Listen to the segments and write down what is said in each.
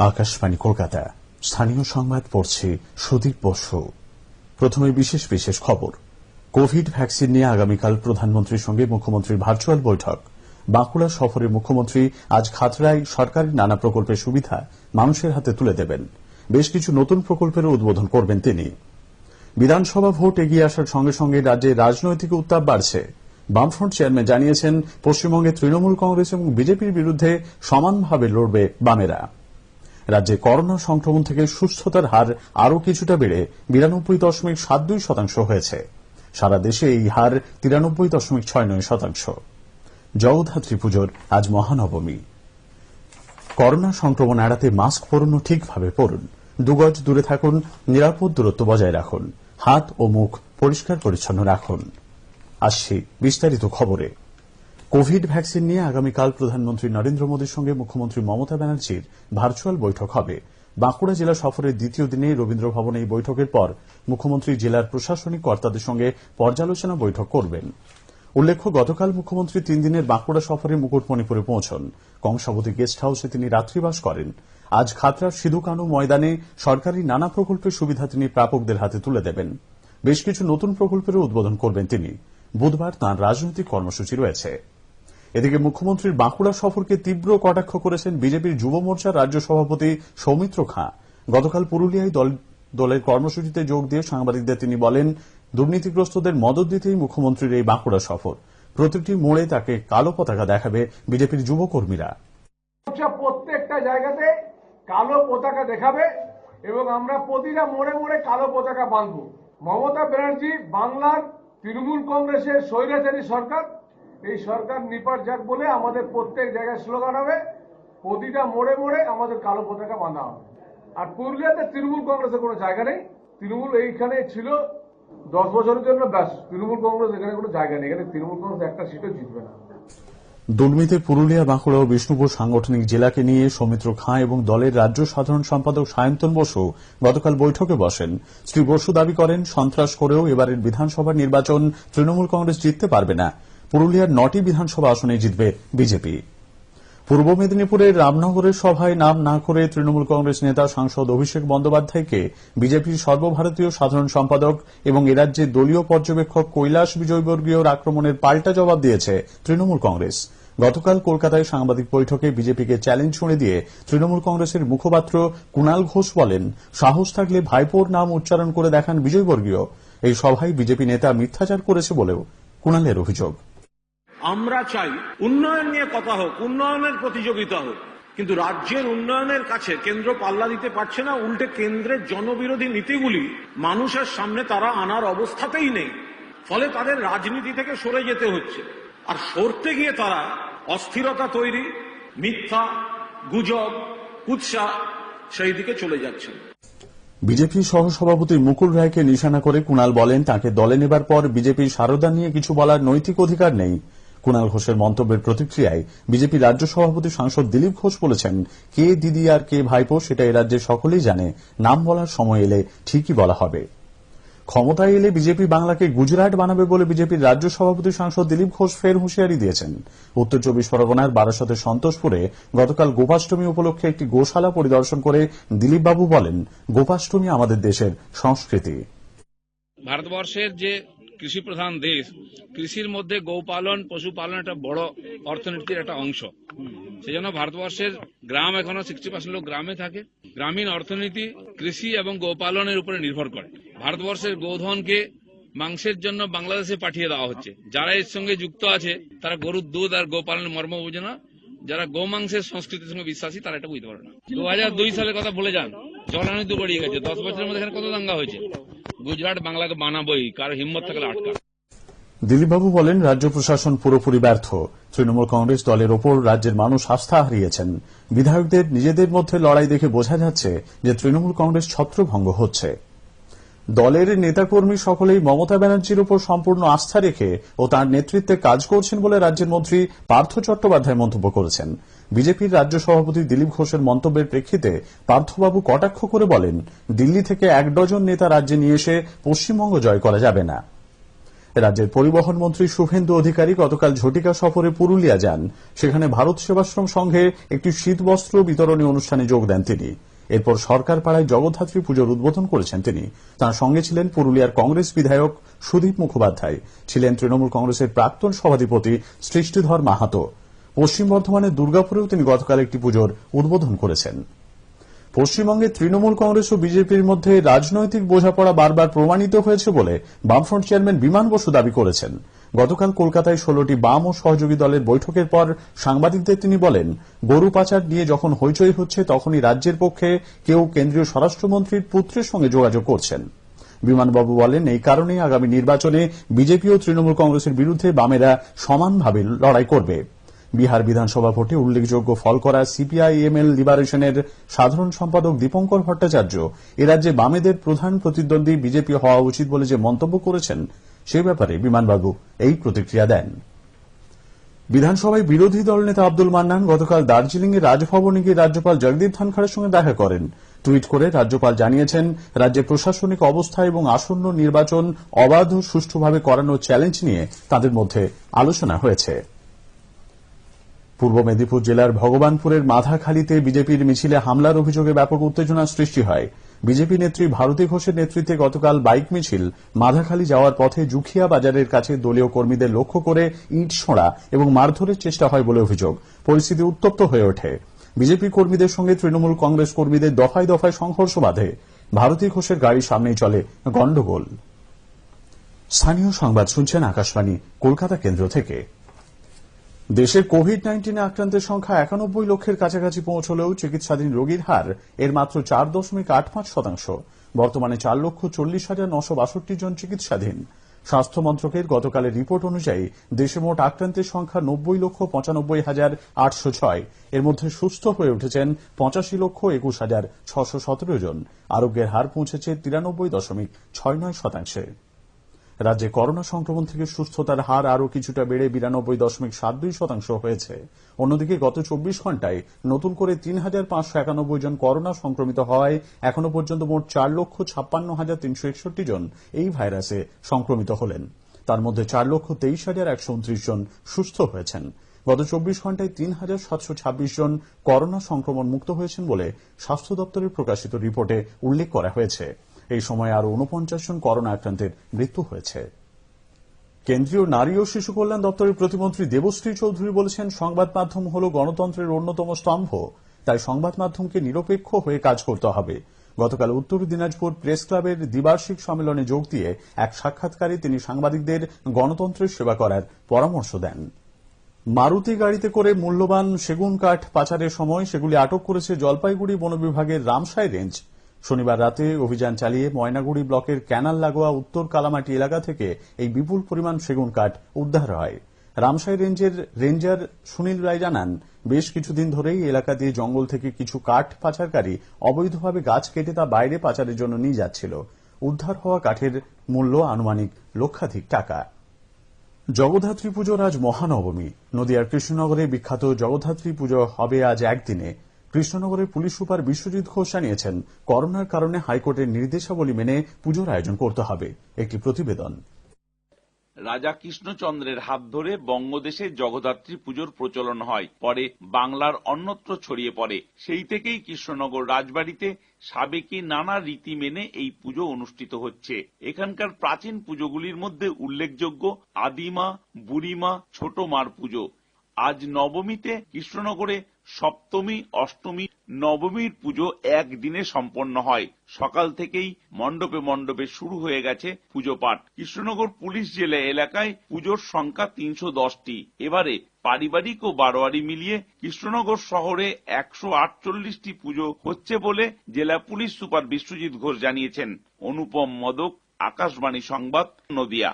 আকাশবাণী কলকাতা স্থানীয় সংবাদ পড়ছে সুদীপ বসু। প্রথমে বিশেষ বিশেষ খবর। কোভিড ভ্যাকসিন নিয়ে আগামীকাল প্রধানমন্ত্রীর সঙ্গে মুখ্যমন্ত্রীর ভার্চুয়াল বৈঠক। বাঁকুড়া সফরে মুখ্যমন্ত্রী আজ খাতড়ায় সরকারি নানা প্রকল্পের সুবিধা মানুষের হাতে তুলে দেবেন। বেশ কিছু নতুন প্রকল্পের উদ্বোধন করবেন তিনি। বিধানসভা ভোট এগিয়ে আসার সঙ্গে সঙ্গে রাজ্যে রাজনৈতিক উত্তাপ বাড়ছে। বামফ্রন্ট চেয়ারম্যান জানিয়েছেন, পশ্চিমবঙ্গে তৃণমূল কংগ্রেস এবং বিজেপির বিরুদ্ধে সমানভাবে লড়বে বামেরা। রাজ্যে করোনা সংক্রমণ থেকে সুস্থতার হার আরও কিছুটা বেড়ে বিরানব্বই দশমিক সাত দুই শতাংশ হয়েছে। সারা দেশে এই হার তিরানব্বই দশমিক ছয় নয় শতাংশ। জগদ্ধাত্রী পুজোর আজ মহানবমী। করোনা সংক্রমণ এড়াতে মাস্ক পরুন ও ঠিকভাবে পরুন। দুগজ দূরে থাকুন, নিরাপদ দূরত্ব বজায় রাখুন। হাত ও মুখ পরিষ্কার পরিচ্ছন্ন রাখুন। আসছি বিস্তারিত খবরে। কোভিড ভ্যাকসিন নিয়ে আগামীকাল প্রধানমন্ত্রী নরেন্দ্র মোদীর সঙ্গে মুখ্যমন্ত্রী মমতা ব্যানার্জির ভার্চুয়াল বৈঠক হবে। বাঁকুড়া জেলা সফরের দ্বিতীয় দিনে রবীন্দ্র ভবনে এই বৈঠকের পর মুখ্যমন্ত্রী জেলার প্রশাসনিক কর্তাদের সঙ্গে পর্যালোচনা বৈঠক করবেন। উল্লেখ্য, গতকাল মুখ্যমন্ত্রী তিন দিনের বাঁকুড়া সফরে মুকুটমণিপুরে পৌঁছন। কংসাবতী গেস্ট হাউসে তিনি রাত্রিবাস করেন। আজ খাতড়ার সিধুকানু ময়দানে সরকারি নানা প্রকল্পের সুবিধা তিনি প্রাপকদের হাতে তুলে দেবেন। বেশ কিছু নতুন প্রকল্পেরও উদ্বোধন করবেন তিনি। বুধবার তাঁর রাজনৈতিক কর্মসূচি রয়েছে। এদিকে মুখ্যমন্ত্রীর বাঁকুড়া সফরকে তীব্র কটাক্ষ করেছেন বিজেপির যুব মোর্চার রাজ্য সভাপতি সৌমিত্র খাঁ। গতকাল পুরুলিয়ায় দলের কর্মসূচিতে যোগ দিয়ে সাংবাদিকদের তিনি বলেন, দুর্নীতিগ্রস্তদের মদত দিতেই মুখ্যমন্ত্রীর এই বাঁকুড়া সফর। প্রতিটি মোড়ে তাকে কালো পতাকা দেখাবে বিজেপির যুবকর্মীরা। প্রত্যেকটা জায়গাতে কালো পতাকা দেখাবে এবং আমরা প্রতিটা মোড়ে মোড়ে কালো পতাকা বাঁধবো। মমতা ব্যানার্জি, বাংলার তৃণমূল কংগ্রেসের স্বৈরাচারী সরকার এই সরকার নিপাট যাক বলে আমাদের প্রত্যেক জায়গায় স্লোগান হবে, প্রতিটা মোড়ে মোড়ে আমাদের কালো পতাকা বাঁধা হবে। আর পুরুলিয়াতে তৃণমূল কংগ্রেসের কোনো জায়গা নেই। তৃণমূল এইখানে ছিল দশ বছরের জন্য ব্যাস। তৃণমূল কংগ্রেস এখানে কোনো জায়গা নেই। এখানে তৃণমূল কংগ্রেস একটা সিটও জিতবে না। দুর্নীতি পুরুলিয়া, বাঁকুড়া ও বিষ্ণুপুর সাংগঠনিক জেলাকে নিয়ে সৌমিত্র খাঁ এবং দলের রাজ্য সাধারণ সম্পাদক সায়ন্তন বসু গতকাল বৈঠকে বসেন। শ্রী বসু দাবি করেন, সন্ত্রাস করেও এবারের বিধানসভা নির্বাচন তৃণমূল কংগ্রেস জিততে পারবে না। পুরুলিয়ার নটি বিধানসভা আসনে জিতবে বিজেপি। পূর্ব মেদিনীপুরের রামনগরের সভায় নাম না করে তৃণমূল কংগ্রেস নেতা সাংসদ অভিষেক বন্দ্যোপাধ্যায়কে বিজেপির সর্বভারতীয় সাধারণ সম্পাদক এবং এরাজ্যে দলীয় পর্যবেক্ষক কৈলাস বিজয়বর্গীয়র আক্রমণের পাল্টা জবাব দিয়েছে তৃণমূল কংগ্রেস। গতকাল কলকাতায় সাংবাদিক বৈঠকে বিজেপিকে চ্যালেঞ্জ ছুঁড়ে দিয়ে তৃণমূল কংগ্রেসের মুখপাত্র কুণাল ঘোষ বলেন, সাহস থাকলে ভাইপোর নাম উচ্চারণ করে দেখান বিজয়বর্গীয়। এই সভায় বিজেপি নেতা মিথ্যাচার করেছে বলেও কুণালের অভিযোগ। আমরা চাই উন্নয়ন নিয়ে কথা হোক, উন্নয়নের প্রতিযোগিতা হোক। কিন্তু রাজ্যের উন্নয়নের কাছে কেন্দ্র পাল্লা দিতে পারছে না, উল্টে কেন্দ্রের জনবিরোধী নীতিগুলি মানুষের সামনে তারা আনার অবস্থাতেই নেই। ফলে তাদের রাজনীতি থেকে সরে যেতে হচ্ছে। আর সরতে গিয়ে তারা অস্থিরতা তৈরি, মিথ্যা, গুজব উৎসাহ সেই দিকে চলে যাচ্ছেন। বিজেপি সহসভাপতি মুকুল রায়কে নিশানা করে কুণাল বলেন, তাকে দলে নেবার পর বিজেপির সারদা নিয়ে কিছু বলার নৈতিক অধিকার নেই। কুণাল ঘোষের মন্তব্যের প্রতিক্রিয়ায় বিজেপি রাজ্য সভাপতি সাংসদ দিলীপ ঘোষ বলেছেন, কে দিদি আর কে ভাইপো সেটা এ রাজ্যের সকলেই জানে, নাম বলার সময় এলে ঠিকই বলা হবে। ক্ষমতায় এলে বিজেপি বাংলাকে গুজরাট বানাবে বলে বিজেপির রাজ্য সভাপতি সাংসদ দিলীপ ঘোষ ফের হুঁশিয়ারি দিয়েছেন। উত্তর চব্বিশ পরগনার বারাসতের সন্তোষপুরে গতকাল গোপাষ্টমী উপলক্ষে একটি গোশালা পরিদর্শন করে দিলীপবাবু বলেন, গোপাষ্টমী আমাদের দেশের সংস্কৃতি। ভারতবর্ষের যে কৃষি প্রধান দেশ, কৃষির মধ্যে গৌপালন, পশুপালন একটা বড় অর্থনীতির একটা অংশ। সেই জন্য ভারতবর্ষের গ্রাম এখনও সিক্সটি পার্সেন্ট লোক গ্রামে থাকে। গ্রামীণ অর্থনীতি কৃষি এবং গোপালনের উপরে নির্ভর করে। ভারতবর্ষের গোধনকে মাংসের জন্য বাংলাদেশে পাঠিয়ে দেওয়া হচ্ছে। যারা এর সঙ্গে যুক্ত আছে, তারা গরুর দুধ আর গোপালনের মর্ম বোঝে না। যারা গোমাংসের সংস্কৃতির সঙ্গে বিশ্বাসী, তারা এটা বুঝতে পারে না। দু হাজার দুই সালের কথা বলে যান। জলানি তো গড়িয়ে গেছে। দশ বছরের মধ্যে এখানে কত দাঙ্গা হয়েছে? গুজরাট বাংলাকে বানাবোই, কার হিম্মত থাকলে আটকা দিলীপবাবু বলেন, রাজ্য প্রশাসন পুরোপুরি ব্যর্থ। তৃণমূল কংগ্রেস দলের ওপর রাজ্যের মানুষ আস্থা হারিয়েছেন। বিধায়কদের নিজেদের মধ্যে লড়াই দেখে বোঝা যাচ্ছে যে তৃণমূল কংগ্রেস ছত্রভঙ্গ হচ্ছে। দলের নেতাকর্মী সকলেই মমতা ব্যানার্জির উপর সম্পূর্ণ আস্থা রেখে ও তার নেতৃত্বে কাজ করছেন বলে রাজ্যের মন্ত্রী পার্থ চট্টোপাধ্যায় মন্তব্য করেছেন। বিজেপির রাজ্য সভাপতি দিলীপ ঘোষের মন্তব্যের প্রেক্ষিতে পার্থবাবু কটাক্ষ করে বলেন, দিল্লি থেকে এক ডজন নেতা রাজ্যে নিয়ে এসে পশ্চিমবঙ্গ জয় করা যাবে না। রাজ্যের পরিবহন মন্ত্রী শুভেন্দু অধিকারী গতকাল ঝটিকা সফরে পুরুলিয়া যান। সেখানে ভারত সেবাশ্রম সংঘে একটি শীতবস্ত্র বিতরণী অনুষ্ঠানে যোগ দেন তিনি। এরপর সরকার পাড়ায় জগদ্ধাত্রী পুজোর উদ্বোধন করেছেন তিনি। তার সঙ্গে ছিলেন পুরুলিয়ার কংগ্রেস বিধায়ক সুদীপ মুখোপাধ্যায়। ছিলেন তৃণমূল কংগ্রেসের প্রাক্তন সভাধিপতি সৃষ্টিধর মাহাতো। পশ্চিম বর্ধমানের দুর্গাপুরেও তিনি গতকাল একটি পুজোর উদ্বোধন করেছেন। পশ্চিমবঙ্গে তৃণমূল কংগ্রেস ও বিজেপির মধ্যে রাজনৈতিক বোঝাপড়া বারবার প্রমাণিত হয়েছে বলে বামফ্রন্ট চেয়ারম্যান বিমান বসু দাবি করেছেন। গতকাল কলকাতায় ষোলোটি বাম ও সহযোগী দলের বৈঠকের পর সাংবাদিকদের তিনি বলেন, গরু পাচার নিয়ে যখন হইচই হচ্ছে তখনই রাজ্যের পক্ষে কেউ কেন্দ্রীয় স্বরাষ্ট্রমন্ত্রীর পুত্রের সঙ্গে যোগাযোগ করছেন। বিমানবাবু বলেন, এই কারণেই আগামী নির্বাচনে বিজেপি ও তৃণমূল কংগ্রেসের বিরুদ্ধে বামেরা সমানভাবে লড়াই করবে। বিহার বিধানসভা ভোটে উল্লেখযোগ্য ফল করা সিপিআইএমএল লিবারেশনের সাধারণ সম্পাদক দীপঙ্কর ভট্টাচার্য। এ রাজ্যে বামেদের প্রধান প্রতিদ্বন্দ্বী বিজেপি হওয়া উচিত বলে যে মন্তব্য করেছেন, সে ব্যাপারে বিমানবাবু এই প্রতিক্রিয়া দেন। বিধানসভায় বিরোধী দলনেতা আব্দুল মান্নান গতকাল দার্জিলিং এর রাজভবনে গিয়ে রাজ্যপাল জগদীপ ধনখড়ের সঙ্গে দেখা করেন। টুইট করে রাজ্যপাল জানিয়েছেন, রাজ্যে প্রশাসনিক অবস্থা এবং আসন্ন নির্বাচন অবাধ ও সুষ্ঠুভাবে করানোর চ্যালেঞ্জ নিয়ে তাদের মধ্যে আলোচনা হয়েছে। পূর্ব মেদিনীপুর জেলার ভগবানপুরের মাধাখালীতে বিজেপির মিছিলে হামলার অভিযোগে ব্যাপক উত্তেজনার সৃষ্টি হয়। বিজেপি নেত্রী ভারতী ঘোষের নেতৃত্বে গতকাল বাইক মিছিল। মাধাখালী যাওয়ার পথে জুখিয়া বাজারের কাছে দলীয় কর্মীদের লক্ষ্য করে ইট ছোঁড়া এবং মারধরের চেষ্টা হয় বলে অভিযোগ। পরিস্থিতি উত্তপ্ত হয়ে ওঠে। বিজেপি কর্মীদের সঙ্গে তৃণমূল কংগ্রেস কর্মীদের দফায় দফায় সংঘর্ষ বাধে। ভারতী ঘোষের গাড়ির সামনেই চলে গণ্ডগোল। স্থানীয় সংবাদ শুনছেন আকাশবাণী, কলকাতা কেন্দ্র থেকে। দেশে কোভিড নাইন্টিনে আক্রান্তের সংখ্যা একানব্বই লক্ষের কাছাকাছি পৌঁছলেও চিকিৎসাধীন রোগীর হার এর মাত্র চার দশমিক আট পাঁচ শতাংশ। বর্তমানে চার লক্ষ চল্লিশ হাজার নশো বাষট্টি জন চিকিৎসাধীন। স্বাস্থ্য মন্ত্রকের গতকালের রিপোর্ট অনুযায়ী, দেশে মোট আক্রান্তের সংখ্যা নব্বই লক্ষ পঁচানব্বই হাজার আটশো ছয়। এর মধ্যে সুস্থ হয়ে উঠেছেন পঁচাশি লক্ষ একুশ হাজার ছশো সতেরো জন। আরোগ্যের হার পৌঁছেছে তিরানব্বই দশমিক ছয় নয় শতাংশে। রাজ্যে করোনা সংক্রমণ থেকে সুস্থতার হার আরও কিছুটা বেড়ে বিরানব্বই দশমিক সাত দুই শতাংশ হয়েছে। অন্যদিকে গত চব্বিশ ঘন্টায় নতুন করে তিন হাজার পাঁচশো একানব্বই জন করোনা সংক্রমিত হওয়ায় এখনও পর্যন্ত মোট চার লক্ষ ছাপ্পান্ন হাজার তিনশো একষট্টি জন এই ভাইরাসে সংক্রমিত হলেন। তার মধ্যে চার লক্ষ তেইশ হাজার একশো উনত্রিশ জন সুস্থ হয়েছেন। গত চব্বিশ ঘন্টায় তিন হাজার সাতশো ছাব্বিশ জন করোনা সংক্রমণ মুক্ত হয়েছেন বলে স্বাস্থ্য দপ্তরের প্রকাশিত রিপোর্টে উল্লেখ করা হয়েছে। এই সময় আরও উনপঞ্চাশ জন করোনা আক্রান্তের মৃত্যু হয়েছে। কেন্দ্রীয় নারী ও শিশু কল্যাণ দপ্তরের প্রতিমন্ত্রী দেবশ্রী চৌধুরী বলেছেন, সংবাদ মাধ্যম হল গণতন্ত্রের অন্যতম স্তম্ভ। তাই সংবাদ মাধ্যমকে নিরপেক্ষ হয়ে কাজ করতে হবে। গতকাল উত্তর দিনাজপুর প্রেস ক্লাবের দ্বিবার্ষিক সম্মেলনে যোগ দিয়ে এক সাক্ষাৎকারে তিনি সাংবাদিকদের গণতন্ত্রের সেবা করার পরামর্শ দেন। মারুতি গাড়িতে করে মূল্যবান সেগুন কাঠ পাচারের সময় সেগুলি আটক করেছে জলপাইগুড়ি বন বিভাগের রামসাই রেঞ্জ। শনিবার রাতে অভিযান চালিয়ে ময়নাগুড়ি ব্লকের ক্যানাল লাগোয়া উত্তর কালামাটি এলাকা থেকে এই বিপুল পরিমাণ সেগুন কাঠ উদ্ধার হয়। রামসাই রেঞ্জের রেঞ্জার সুনীল রায় জানান, বেশ কিছুদিন ধরেই এলাকা দিয়ে জঙ্গল থেকে কিছু কাঠ পাচারকারী অবৈধভাবে গাছ কেটে তা বাইরে পাচারের জন্য নিয়ে যাচ্ছিল। উদ্ধার হওয়া কাঠের মূল্য আনুমানিক লক্ষাধিক টাকা। জগদ্ধাত্রী পুজোর আজ মহানবমী। নদিয়ার কৃষ্ণনগরে বিখ্যাত জগদ্ধাত্রী পুজো হবে আজ একদিনে। কৃষ্ণনগরের পুলিশ সুপার বিশ্বজিৎ ঘোষ জানিয়েছেন, করোনার কারণে হাইকোর্টের নির্দেশাবলী মেনে পুজোর আয়োজন করতে হবে। একটি প্রতিবেদন। রাজা কৃষ্ণচন্দ্রের হাত ধরে বঙ্গদেশে জগদ্ধাত্রী পুজোর প্রচলন হয়। পরে বাংলার অন্যত্র ছড়িয়ে পড়ে। সেই থেকেই কৃষ্ণনগর রাজবাড়িতে সাবেকি নানা রীতি মেনে এই পুজো অনুষ্ঠিত হচ্ছে। এখানকার প্রাচীন পুজোগুলির মধ্যে উল্লেখযোগ্য আদিমা, বুড়িমা ছোট মার পুজো। আজ নবমীতে কৃষ্ণনগরে সপ্তমী, অষ্টমী, নবমীর পুজো একদিনে সম্পন্ন হয়। সকাল থেকেই মণ্ডপে মণ্ডপে শুরু হয়ে গেছে পুজো পাঠ। কৃষ্ণনগর পুলিশ জেলা এলাকায় পুজোর সংখ্যা তিনশো দশটি। এবারে পারিবারিক ও বারোয়ারি মিলিয়ে কৃষ্ণনগর শহরে একশো আটচল্লিশটি পুজো হচ্ছে বলে জেলা পুলিশ সুপার বিশ্বজিৎ ঘোষ জানিয়েছেন। অনুপম মদক, আকাশবাণী সংবাদ, নদিয়া।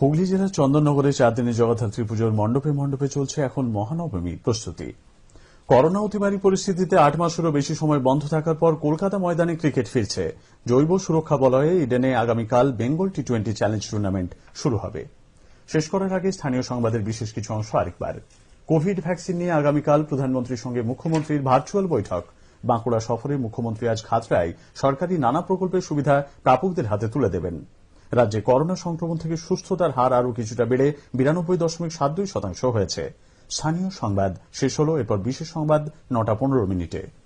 হুগলি জেলার চন্দননগরে চার জগদ্ধাত্রী পুজোর মণ্ডপে মণ্ডপে চলছে এখন মহানবমীর প্রস্তুতি। করোনা অতিমারী পরিস্থিতিতে আট মাসেরও বেশি সময় বন্ধ থাকার পর কলকাতা ময়দানে ক্রিকেট ফিরছে। জৈব সুরক্ষা বলয়ে ইডেনে আগামীকাল Bengal T twenty challenge tournament শুরু হবে। শেষ করার আগে স্থানীয় সংবাদের বিশেষ কিছু অংশ আরেকবার। কোভিড ভ্যাকসিন নিয়ে আগামীকাল প্রধানমন্ত্রীর সঙ্গে মুখ্যমন্ত্রীর ভার্চুয়াল বৈঠক। বাঁকুড়া সফরে মুখ্যমন্ত্রী আজ খাতড়ায় সরকারি নানা প্রকল্পের সুবিধা প্রাপকদের হাতে তুলে দেবেন। রাজ্যে করোনা সংক্রমণ থেকে সুস্থতার হার আরও কিছুটা বেড়ে বিরানব্বই দশমিক সাত দুই শতাংশ হয়েছে। স্থানীয় সংবাদ শেষ হল এরপর বিশেষ সংবাদ নটা পনেরো মিনিটে।